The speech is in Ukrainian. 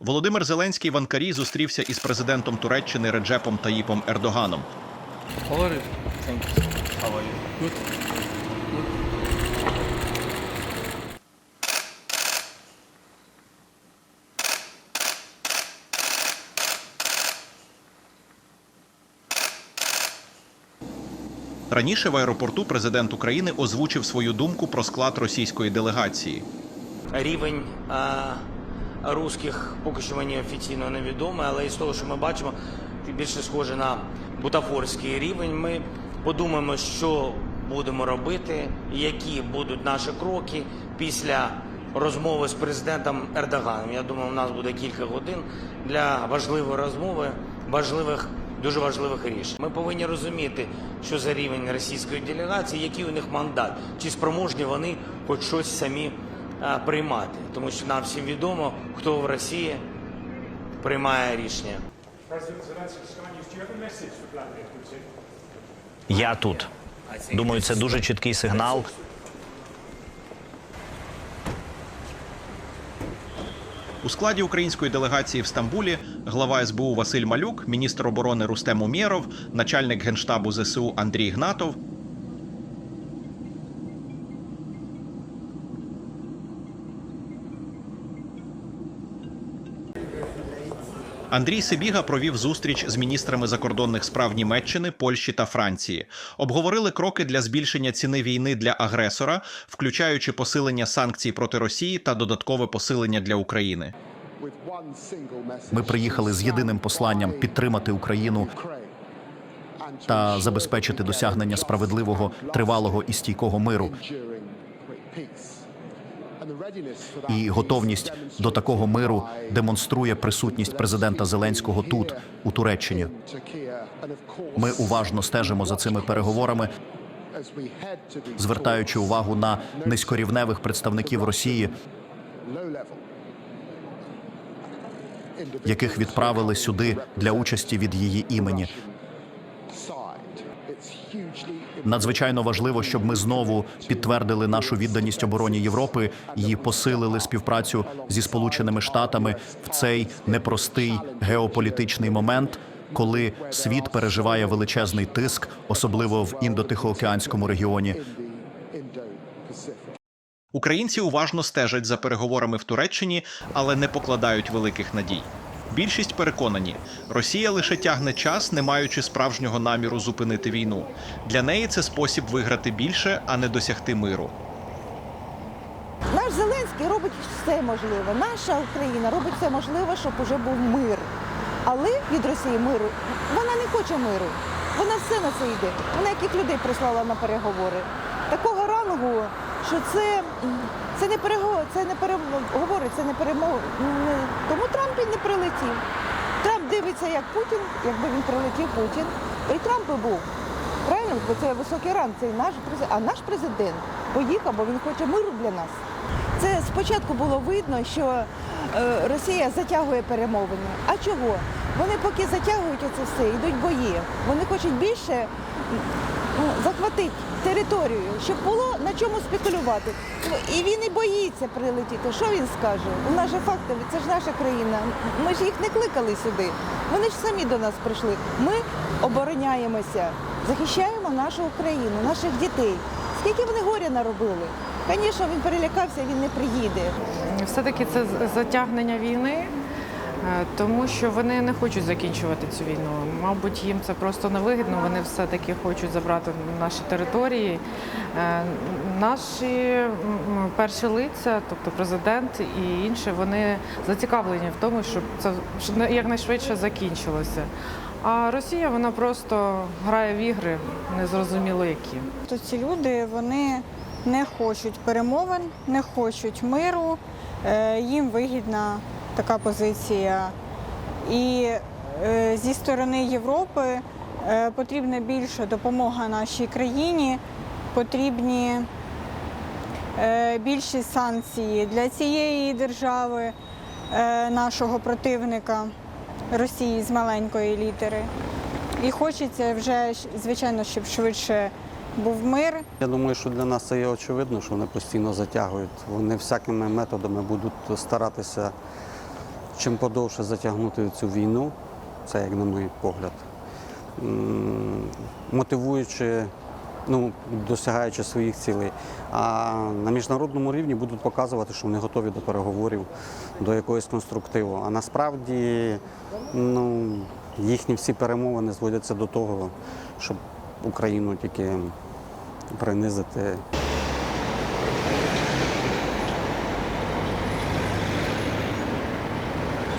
Володимир Зеленський в Анкарі зустрівся із президентом Туреччини Реджепом Таїпом Ердоганом. Раніше в аеропорту президент України озвучив свою думку про склад російської делегації. Рівень русських поки що мені офіційно невідомий, але із того, що ми бачимо, більше схоже на бутафорський рівень. Ми подумаємо, що будемо робити, які будуть наші кроки після розмови з президентом Ердоганом. Я думаю, у нас буде кілька годин для важливої розмови, важливих. Дуже важливих рішень. Ми повинні розуміти, що за рівень російської делегації, який у них мандат, чи спроможні вони хоч щось самі приймати, тому що нам всім відомо, хто в Росії приймає рішення. Я тут. Думаю, це дуже чіткий сигнал. У складі української делегації в Стамбулі глава СБУ Василь Малюк, міністр оборони Рустем Умєров, начальник генштабу ЗСУ Андрій Гнатов. Андрій Сибіга провів зустріч з міністрами закордонних справ Німеччини, Польщі та Франції. Обговорили кроки для збільшення ціни війни для агресора, включаючи посилення санкцій проти Росії та додаткове посилення для України. Ми приїхали з єдиним посланням підтримати Україну та забезпечити досягнення справедливого, тривалого і стійкого миру. І готовність до такого миру демонструє присутність президента Зеленського тут, у Туреччині. Ми уважно стежимо за цими переговорами, звертаючи увагу на низькорівневих представників Росії, яких відправили сюди для участі від її імені. Надзвичайно важливо, щоб ми знову підтвердили нашу відданість обороні Європи і посилили співпрацю зі Сполученими Штатами в цей непростий геополітичний момент, коли світ переживає величезний тиск, особливо в індотихоокеанському регіоні. Українці уважно стежать за переговорами в Туреччині, але не покладають великих надій. Більшість переконані, Росія лише тягне час, не маючи справжнього наміру зупинити війну. Для неї це спосіб виграти більше, а не досягти миру. Наш Зеленський робить все можливе. Наша Україна робить все можливе, щоб уже був мир. Але від Росії миру вона не хоче миру. Вона все на це йде. Вона яких людей прислала на переговори. Такого рангу, що це, це не переговори, це не переговори, це не перемоги. Не- Тому І не прилетів. Трамп дивиться, як Путін, якби він прилетів Путін, і Трамп би був. Правильно? Бо це високий ранг, це наш президент. А наш президент поїхав, бо він хоче миру для нас. Це спочатку було видно, що е, Росія затягує перемовини. А чого? Вони поки затягують оце все, йдуть бої. Вони хочуть більше ну, захватити територію, щоб було на чому спекулювати. Ну, І він і боїться прилетіти. Що він скаже? У нас же факти, це ж наша країна. Ми ж їх не кликали сюди. Вони ж самі до нас прийшли. Ми обороняємося, захищаємо нашу Україну, наших дітей. Скільки вони горя наробили? Звісно, він перелякався, він не приїде. Все-таки це затягнення війни, тому що вони не хочуть закінчувати цю війну. Мабуть, їм це просто невигідно. Вони все-таки хочуть забрати наші території. Е, Наші перші лиця, тобто президент і інші, вони зацікавлені в тому, щоб це якнайшвидше закінчилося. А Росія вона просто грає в ігри, незрозуміло які. То ці люди вони не хочуть перемовин, не хочуть миру. е, Їм вигідна така позиція. І е, зі сторони Європи е, потрібна більша допомога нашій країні, потрібні е, більші санкції для цієї держави, нашого противника Росії з маленької літери. І хочеться вже, звичайно, щоб швидше був мир. Я думаю, що для нас це є очевидно, що вони постійно затягують. Вони всякими методами будуть старатися чим подовше затягнути цю війну, це як на мій погляд, мотивуючи, ну, досягаючи своїх цілей. А на міжнародному рівні будуть показувати, що вони готові до переговорів, до якогось конструктиву. А насправді ну, їхні всі перемовини зводяться до того, щоб Україну тільки принизити